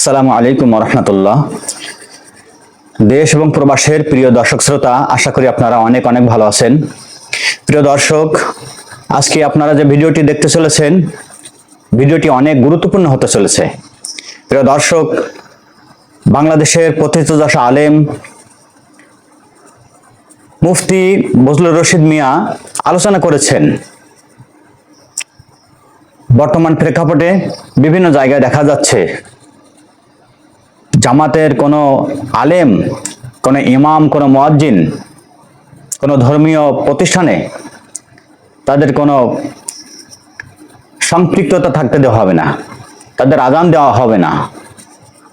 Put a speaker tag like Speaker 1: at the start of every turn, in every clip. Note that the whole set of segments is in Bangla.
Speaker 1: আসসালামু আলাইকুম রহমতুল্লাহ দেশ এবং প্রবাসের প্রিয় দর্শক শ্রোতা, আশা করি আপনারা অনেক অনেক ভালো আছেন। প্রিয় দর্শক, আজকে আপনারা যে ভিডিওটি দেখতে চলেছেন, ভিডিওটি অনেক গুরুত্বপূর্ণ হতে চলেছে। প্রিয় দর্শক, বাংলাদেশের প্রথিতযশ আলেম মুফতি বজলুর রশিদ মিয়া আলোচনা করেছেন। বর্তমান প্রেক্ষাপটে বিভিন্ন জায়গায় দেখা যাচ্ছে জামাতের কোনো আলেম, কোনো ইমাম, কোনো মুয়াজ্জিন, কোনো ধর্মীয় প্রতিষ্ঠানে তাদের কোনো সম্পৃক্ততা থাকতে দেওয়া হবে না, তাদের আজান দেওয়া হবে না,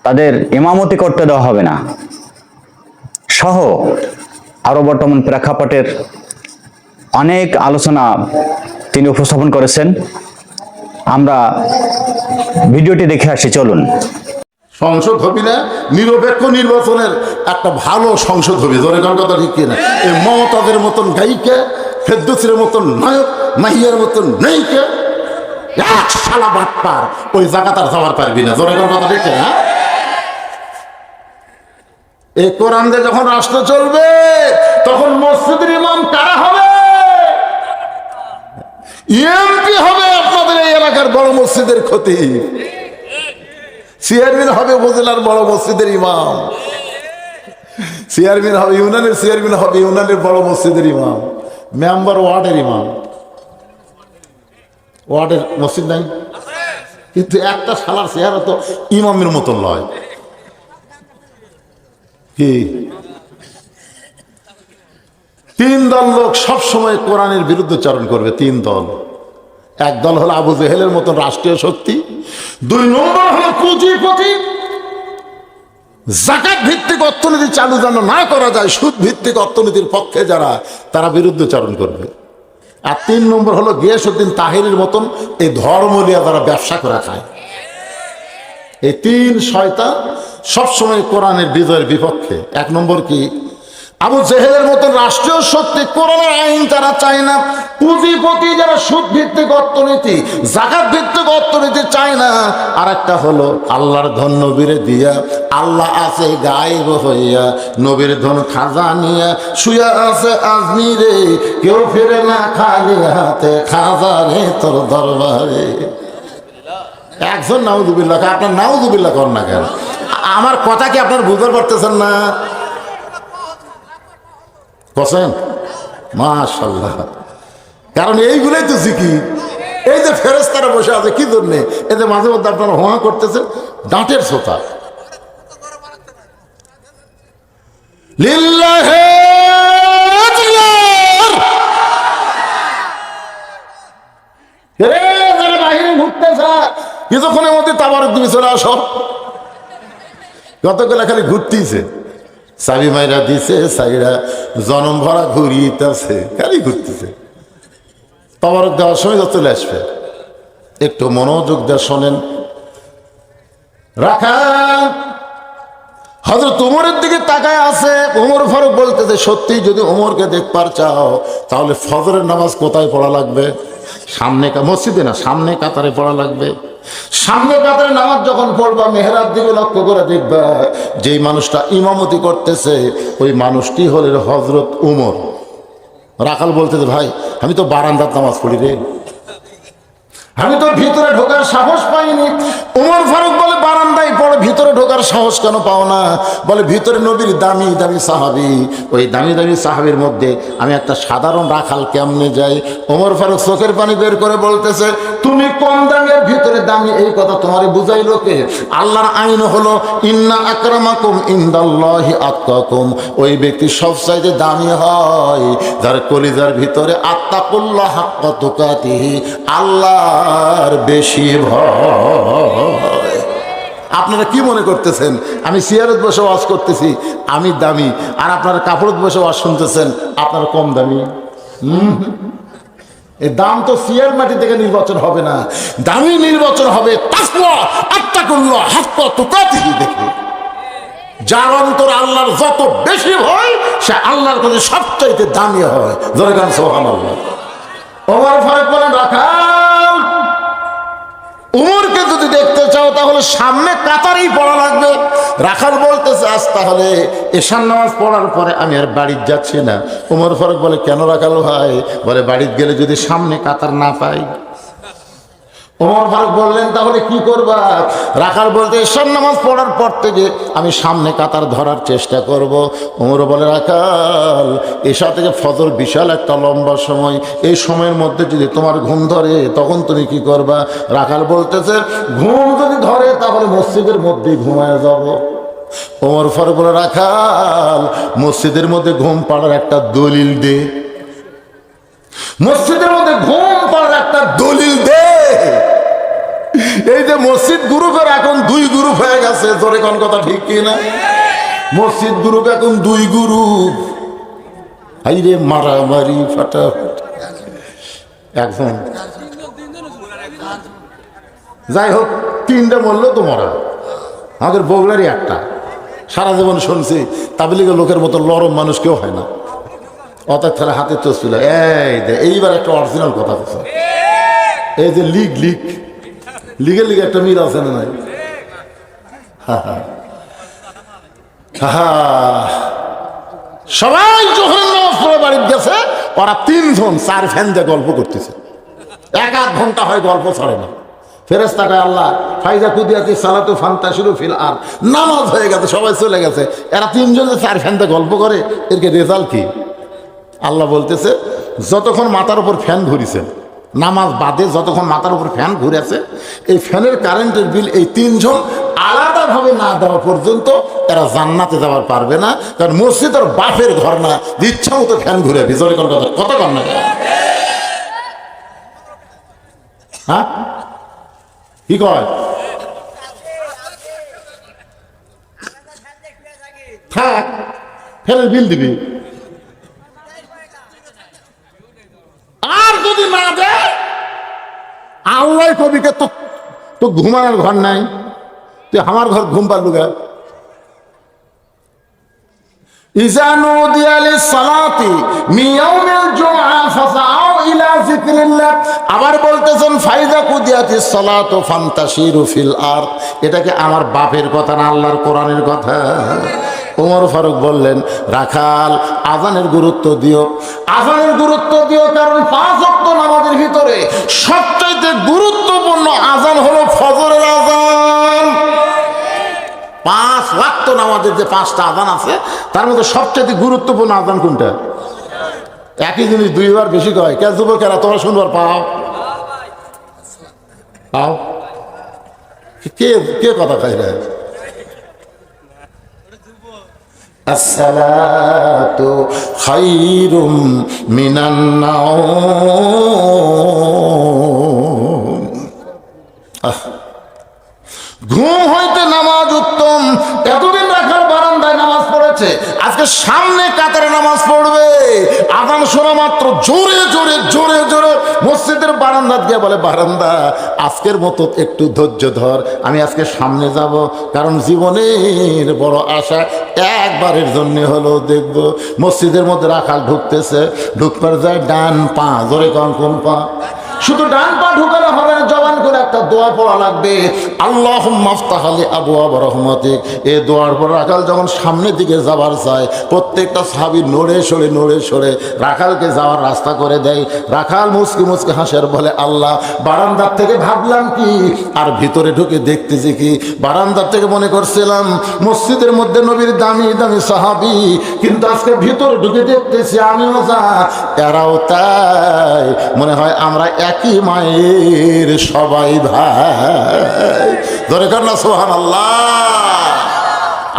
Speaker 1: তাদের ইমামতি করতে দেওয়া হবে না। সহ আরও বর্তমান প্রেক্ষাপটের অনেক আলোচনা তিনি উপস্থাপন করেছেন। আমরা ভিডিওটি দেখে আসি, চলুন।
Speaker 2: সংসদ হবি না, নিরপেক্ষ নির্বাচনের একটা ভালো সংসদ হবি। ধরে কোন কথা ঠিক কিনা? এই মমতাদের মতন গায়িকা, ফেরদৌসির মতন নায়ক, মাহিয়ার মতন নায়িকা, এক শালা বাটপার, ওই জায়গা তার যাওয়ার পারবি না। ধরে কোন কথা ঠিক কিনা? এই কোরআন যখন রাষ্ট্র চলবে, তখন মসজিদের ইমাম কারা হবে? এমপি হবে আপনাদের এই এলাকার বড় মসজিদের ক্ষতি চেয়ারম্যান হবে উপজেলার বড় মসজিদের ইমাম। চেয়ারম্যান হবে ইউনানের চেয়ারম্যান হবে ইউনানের বড় মসজিদের ইমাম। মেম্বার ওয়ার্ডের ইমাম। ওয়ার্ডের মসজিদ নাই। কিন্তু একটা সালার চেহারা তো ইমামের মতন নয় কি? তিন দল লোক সব সময় কোরআনের বিরুদ্ধচারণ করবে, তিন দল। এক দল হলো আবু জেহেলের মতন রাষ্ট্রীয় শক্তি, দুই নম্বর হলো পুঁজিপতি জাকাত ভিত্তিক অর্থনীতি চালু যেন না করা যায়, সুদ ভিত্তিক অর্থনীতির পক্ষে যারা, তারা বিরুদ্ধচারণ করবে। আর তিন নম্বর হলো গিয়াসুদ্দিন তাহিরের মতন এই ধর্ম নিয়ে তারা ব্যবসা করা খায়। এই তিন শয়তা সবসময় কোরআনের বিজয়ের বিপক্ষে। এক নম্বর কি? আবু জেহেলের মতন রাষ্ট্রীয় শক্তি কোরআনের আইন তারা চায় না, পুঁজিপতি যারা সুদ ভিত্তিক অর্থনীতি জাকাত ভিত্তিক অর্থনীতি চায় না আর একটা হলো আল্লাহর ধন নবীরে দিয়া, আল্লাহ আছে গায়েব হইয়া, নবীর ধন খাজা নিয়া শুয়া আছে আজমিরে, কেউ ফিরে না খালি হাতে, খাজা রে তোর দরবারে। একজন নাউজুবিল্লাহ, আপনার নাউজুবিল্লাহ কর না কেন? আমার কথা কি আপনার বুঝতে পারতেছেন না? বসেন মাশাল্লাহ। কারণ এইগুলোই তো জিকি এই যে ফেরেস্তারা বসে আছে, কি জন্যে? এতে মাঝে মধ্যে আপনারা হোয়া করতেছেন, দাঁতের শ্রোতা লিল্লাহে। বাহিরে ঘুরতেছে কিছুক্ষণের মধ্যে তাবারক তুমি চলে আসো। গতকাল খালি ঘুরতেইছে। চাবি মাইরা দিছে, সাইরা জনম ভরা ঘুরিতেছে খালি ঘুরতেছে। তাবারক দেওয়ার সময় চলে আসবে। একটু মনোযোগ দিয়ে শোনেন। রাখা হজরত উমরের দিকে তাকায় আছে। উমর ফারুক বলতেছে, সত্যি যদি উমরকে দেখবার চাও, তাহলে ফজরের নামাজ কোথায় পড়া লাগবে? সামনে মসজিদে না, সামনে কাতারে পড়া লাগবে। সামনে কাতারে নামাজ যখন পড়বা, মেহরাব দিকে লক্ষ্য করে দেখবা, যেই মানুষটা ইমামতি করতেছে, ওই মানুষটি হলেন হজরত উমর। রাখাল বলতেছে, ভাই, আমি তো বারান্দার নামাজ পড়ি রে। আমি তো ভিতরে ঢোকার সাহস পাইনি। উমর ফারুক বলে ঢোকার সাহস কেন পাও না? বলে, ভিতরে নবীর দামি দামি সাহাবি। ওই দামি দামি সাহাবির মধ্যে আমি একটা সাধারণ রাখাল কেমনে যাই? উমর ফারুক চোখের পানি বের করে বলতেছে, তুমি কম দামের ভিতরে দামি এই কথা তোমারে বুঝাই লোকে আল্লাহর আইন হলো, ইন্না আকরামাকুম ইন্দাল্লাহি আত্মাকুম ওই ব্যক্তি সব চাইতে দামি হয়, যার কলিজার ভিতরে আত্মাকুল্লাহ হাক্কা তুকাতিহি, আল্লাহর বেশি ভয়। আপনারা কি মনে করতেছেন? আমি সিয়ারত বসে ওয়াজ করতেছি, আমি দামি। আর আপনারা কাপড়ত বসে ওয়াজ শুনতেছেন, আপনারা কম দামি। এই দাম তো সিয়ার মাটি থেকে নির্বাচন হবে না। দামি নির্বাচন হবে দেখে। যার অন্তর আল্লাহর যত বেশি হয় সে আল্লাহর কাছে সবচাইতে দামি হয়। ধরে গান সোহান আল্লাহ ওমর ফারুক বলেন রাখাল উমরকে যদি দেখতে চাও, তাহলে সামনে কাতারেই পড়া লাগবে। রাখাল বলতেছে, আজ তাহলে এশান নামাজ পড়ার পরে আমি আর বাড়ির যাচ্ছি না। উমর ফরক বলে, কেন রাখাল ভাই? বলে, বাড়ির গেলে যদি সামনে কাতার না পাই। ওমর ফারুক বললেন, তাহলে কি করবা? রাখাল বলতে এসব নামাজ পড়ার পর থেকে আমি সামনে কাতার ধরার চেষ্টা করব। ওমর বলে, রাখাল এসা থেকে ফজর বিশাল একটা লম্বা সময়। এই সময়ের মধ্যে যদি তোমার ঘুম ধরে, তখন তুমি কি করবা? রাখাল বলতেছে, ঘুম যদি ধরে, তাহলে মসজিদের মধ্যেই ঘুমায় যাব। ওমর ফারুক বলে, রাখাল, মসজিদের মধ্যে ঘুম পাড়ার একটা দলিল দে। মসজিদের মধ্যে ঘুম পাড়ার একটা দলিল দে। এই যে মসজিদ গ্রুপের এখন দুই গ্রুপ হয়ে গেছে, জোরে কোন কথা ঠিক কি না? মসজিদ গ্রুপ এখন দুই গ্রুপ। হাই রে মারামারি ফাটাফাটি। একজন। যাই হোক, তিনটা মরলো তো মরা। আমাদের বগলারই একটা। সারা জীবন শুনছি, তাবলিগের লোকের মতো লরম মানুষ কেউ হয় না। অর্থাৎ তাহলে হাতে ছিল এই এইবার একটা অরিজিনাল কথা বলছে এই যে লিগ লিগ। লিগে লিগে একটা মিল আছে না নাই? সবাই যখন বাড়িতে গেছে, ওরা তিনজন, চার ফ্যান দিয়ে গল্প করতেছে। এক আধ ঘণ্টা হয় গল্প ছাড়ে না। ফেরেস্তাটা আল্লাহ, ফাইজা কুদিয়াতি সালাতু ফান্তা শুরু ফিল আর নামাজ হয়ে গেছে, সবাই চলে গেছে। এরা তিনজন চার ফ্যান দিয়ে গল্প করে এরকে রেজাল্ট কি? আল্লাহ বলতেছে, যতক্ষণ মাথার উপর ফ্যান ঘুরিছে নামাজ বাদে যতক্ষণ মাথার উপর ফ্যান ঘুরেছে এই ফ্যানের কারেন্টের বিল এই তিনজন আলাদাভাবে না দেওয়া পর্যন্ত এরা জান্নাতে যাওয়ার পারবে না, কারণ মসজিদের বাপের ঘর না ইচ্ছা মতো ফ্যান ঘুরে ভিতরে কোন কথা কত কর না হ্যাঁ? কি কয়? থাক, ফ্যানের বিল দিবি আর যদি না দেয় আল্লাহ কবিকে তো তো ঘুমানোর ঘর নাই। তুই আমার ঘর ঘুম পারলু গা সালাতি আবার বলতেছেন ফাইদা কুদিয়াতি আমার বাপের কথা না আল্লাহর কোরআনের কথা? ওমর ফারুক বললেন, রাখাল, আজানের গুরুত্ব দিও। আজানের গুরুত্ব দিও কারণ পাঁচ ওয়াক্ত নামাজের ভিতরে সবচাইতে গুরুত্বপূর্ণ আজান হলো ফজরের আজান। পাঁচ ওয়াক্ত নামাজের যে পাঁচটা আজান আছে, তার মধ্যে সবচেয়ে গুরুত্বপূর্ণ আজান কোনটা? একই জিনিস দুইবার বেশি কয়। কে যুবকেরা, তোমরা শুনবার পাও। পাও। কে কে কথা খাই রে আসসালাতু খাইরুম মিনান নাওম। ঘুম হইতে নামাজ উত্তম এতদিন নামাজ আজকে সামনে কাতারে নামাজ পড়বে। আদান শোনা মাত্র জোরে জোরে জোরে জোরে মসজিদের বারান্দা দিয়ে বলে, বারান্দা, আজকের মতো একটু ধৈর্য ধর, আমি আজকে সামনে যাব। কারণ জীবনের বড় আশা একবারের জন্য হলো, দেখব মসজিদের মধ্যে রাখাল ঢুকতেছে। ঢুকবার যায় ডান পা, জোরে কন, কোন পা। শুধু ডান পা ঢুকানো হবে না জবান করে একটা দোয়া পড়া লাগবে। আল্লাহ মাফতাহালি আবু আবার রহমতিক। এই দোয়ার পর রাখাল যখন সামনের দিকে যাবার চায়, প্রত্যেকটা সাবি নড়ে সরে নড়ে সরে রাখালকে যাওয়ার রাস্তা করে দেয়। রাখাল মুসকি মুসকি হাসের বলে, আল্লাহ, বারান্দার থেকে ভাবলাম কি? আর ভিতরে ঢুকে দেখতেছি কি? বারান্দার থেকে মনে করছিলাম, মসজিদের মধ্যে নবীর দামি দামি সাহাবি, কিন্তু আজকে ভিতরে ঢুকে দেখতেছি আমিও যা। এরাও তাই। মনে হয় আমরা একই মায়ের সবাই। ভাই ধরে কর না সোহান আল্লাহ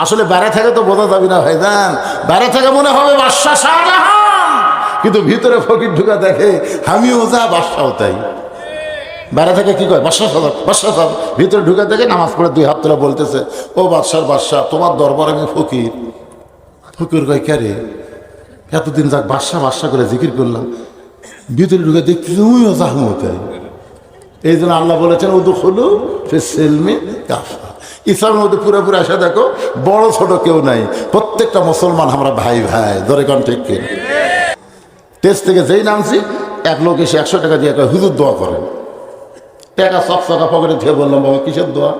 Speaker 2: আসলে বেড়া থেকে তো বোঝা যাবে না ভাইজান। বেড়া থেকে মনে হবে বাদশা শাহজাহান। কিন্তু ভিতরে ফকির ঢুকা দেখে, আমিও যা বাদশাও তাই। বেড়া থেকে কি কয়? বাদশা সাদা বাদশা সাদা ভিতরে ঢুকে দেখে নামাজ পড়ে দুই হাত তুলে বলতেছে, ও বাদশার বাদশাহ, তোমার দরবার আমি ফকির। ফকির কয়, কে রে? এতদিন যাক বাদশা বাদশা করে জিকির করলাম। ভিতরে ঢুকে দেখতেছি তুমিও জাহমো তাই। এই জন্য আল্লাহ বলেছেন উদু হলু সেলমে কাফা। ইসলামের মধ্যে পুরোপুরি আসা, দেখো, বড় ছোট কেউ নাই। প্রত্যেকটা মুসলমান আমরা ভাই ভাই। ধরে কন ঠিক টেস্ট থেকে যেই নামছি, এক লোক এসে একশো টাকা দিয়ে কয়, হুজুর, দোয়া করেন। টাকা সব টাকা পকেটে দিয়ে বললাম, বাবা, কিসের দোয়া?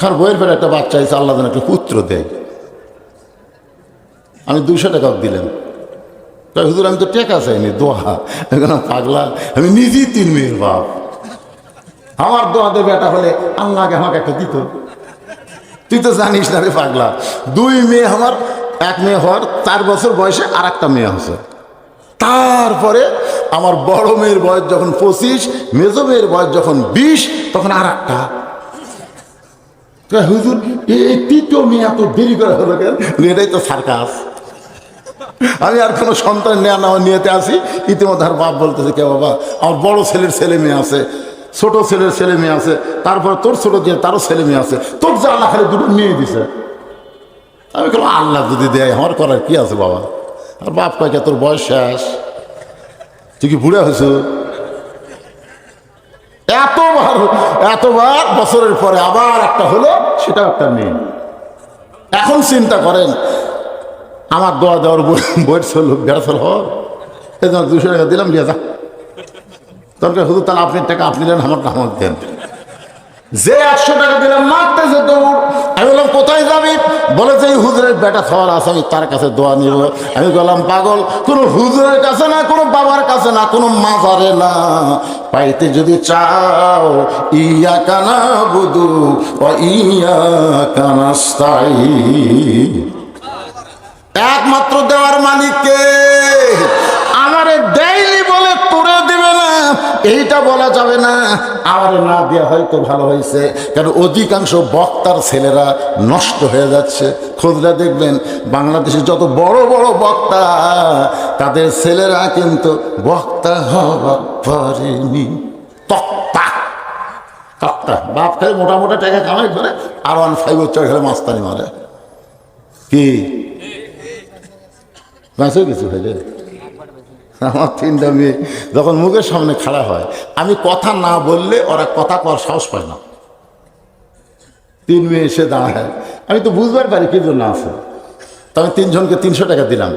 Speaker 2: কারণ বইয়ের পরে একটা বাচ্চা হয়েছে আল্লাহ যেন একটা পুত্র দেয়। আমি দুশো টাকা দিলাম। তাই হুজুর, আমি তো টেকা চাইনি, দোয়া। এখন পাগলা, আমি নিজেই তিন মেয়ের বাপ। আমার দোয়াতে বেটা হলে আল্লাহকে আমাকে একটা দিত। তুই তো জানিস না রে পাগলা। দুই মেয়ে আমার, এক মেয়ে হওয়ার চার বছর বয়সে আর একটা মেয়ে হচ্ছে তারপরে আমার বড় মেয়ের বয়স যখন পঁচিশ, মেজো মেয়ের বয়স যখন বিশ, তখন আর একটা। হুজুর এই তৃতীয় মেয়ে এত দেরি করে হলো কেন? এটাই তো সার্কাস। আমি আর কোনো সন্তান নেওয়া নেওয়া নিয়েতে আসি ইতিমধ্যে আর বাপ বলতেছে, কে বাবা? আমার বড় ছেলের ছেলে মেয়ে আছে। ছোট ছেলের ছেলে মেয়ে আছে, তারপরে তোর ছোট যে তারও ছেলে মেয়ে আছে, তোর যা আল্লাহ খালি দুটো মেয়ে দিছে। আমি বললাম আল্লাহ যদি দেয়, আমার করার কি আছে বাবা? আর বাপ কয়েকে তোর বয়স শেষ। তুই কি বুড়ে হয়েছ? এতবার এতবার বছরের পরে আবার একটা হলো, সেটা একটা মেয়ে। এখন চিন্তা করেন, আমার দোয়া দেওয়ার বই- বইয়ের ছিল বেড়াচল হ এই জন্য দুশো টাকা দিলাম দিয়ে যা। দরকার, হুজুর, তাহলে আপনি টাকা আপনি দেন আমার আমার দেন। যে একশো টাকা দিলাম, মারতেছে দৌড়। আমি বললাম, কোথায় যাবি? বলে যে হুজুরের বেটা খাওয়ার আছে, আমি তার কাছে দোয়া নিব। আমি বললাম, পাগল, কোনো হুজুরের কাছে না, কোনো বাবার কাছে না, কোনো মাজারে না। পাইতে যদি চাও ইয়া কানা বুধু ও ইয়া কানাস্তাই একমাত্র দেওয়ার মালিককে আমারে দেয়নি বলে তোরে দিবে না এইটা বলা যাবে না। আমারে না দেওয়া হয়তো ভালো হয়েছে। কারণ অধিকাংশ বক্তার ছেলেরা নষ্ট হয়ে যাচ্ছে। খোঁজরা দেখবেন, বাংলাদেশে যত বড় বড় বক্তা, তাদের ছেলেরা কিন্তু বক্তা হওয়া পারেনি। তক্তা। তক্তা। বাপ খালি মোটা টাকা কামাই করে, আর ওয়ান ফাইভ হচ্ছে খেলে মাস্তানি মারে। কি? কিছু হইলে আমার তিনটা মেয়ে। যখন মুখের সামনে খাড়া হয়, আমি কথা না বললে ওরা কথা কর সাহস পায় না। তিন মেয়ে এসে দাঁড়ায়। আমি তো বুঝবার পারি কি জন্য আছে। তো আমি তিনজনকে তিনশো টাকা দিলাম।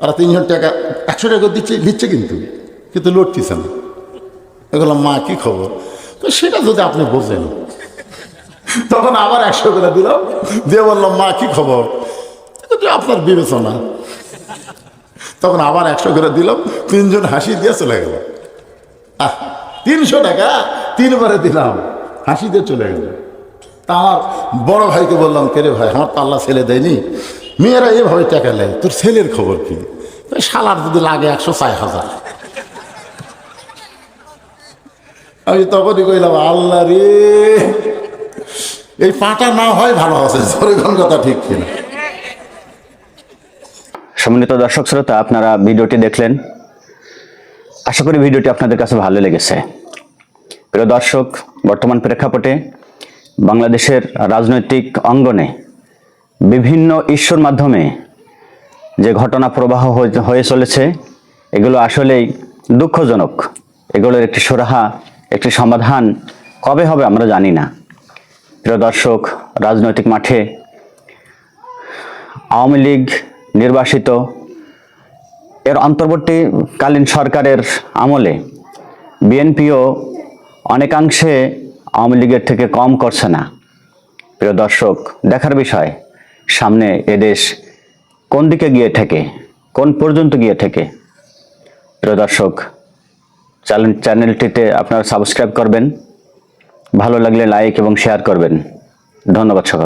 Speaker 2: ওরা তিনজন টাকা, একশো টাকা দিচ্ছে দিচ্ছে কিন্তু কিন্তু লড়তিছে না। বললাম, মা, কি খবর? তো সেটা যদি আপনি বোঝেন। তখন আবার একশো করে দিলাম। দিয়ে বললাম, মা, কি খবর? আপনার বিবেচনা। তখন আবার একশো করে দিলাম, তিনজন হাসি দিয়ে চলে গেল। আহ, তিনশো টাকা তিনবারে দিলাম, হাসি দিয়ে চলে গেল। তা আমার বড় ভাইকে বললাম, কে রে ভাই, আমার তো আল্লাহ ছেলে দেয়নি। মেয়েরা এভাবে টাকা নেয়, তোর ছেলের খবর কি? সালার যদি লাগে একশো চার হাজার। আমি তখনই কইলাম, আল্লাহ রে, এই পাটা না হয় ভালো আছে। জোরে কথা ঠিক কিনা।
Speaker 1: সম্মানিত দর্শক শ্রোতা, আপনারা ভিডিওটি দেখলেন। আশা করি ভিডিওটি আপনাদের কাছে ভালো লেগেছে। প্রিয় দর্শক, বর্তমান প্রেক্ষাপটে বাংলাদেশের রাজনৈতিক অঙ্গনে বিভিন্ন ঈশ্বর মাধ্যমে যে ঘটনা প্রবাহ হয়ে- হয়ে চলেছে, এগুলো আসলেই দুঃখজনক। এগুলোর একটি সুরাহা, একটি সমাধান কবে হবে আমরা জানি না। প্রিয় দর্শক, রাজনৈতিক মাঠে আওয়ামী লীগ নির্বাসিত। এর অন্তর্বর্তীকালীন সরকারের আমলে বিএনপিও অনেকাংশে আওয়ামী লীগের থেকে কম করছে না। প্রিয় দর্শক, দেখার বিষয়, সামনে এদেশ কোন দিকে গিয়ে থেকে, কোন পর্যন্ত গিয়ে থেকে? প্রিয় দর্শক, চ্যানেল, চ্যানেলটিতে আপনারা সাবস্ক্রাইব করবেন, ভালো লাগলে লাইক এবং শেয়ার করবেন। ধন্যবাদ সকল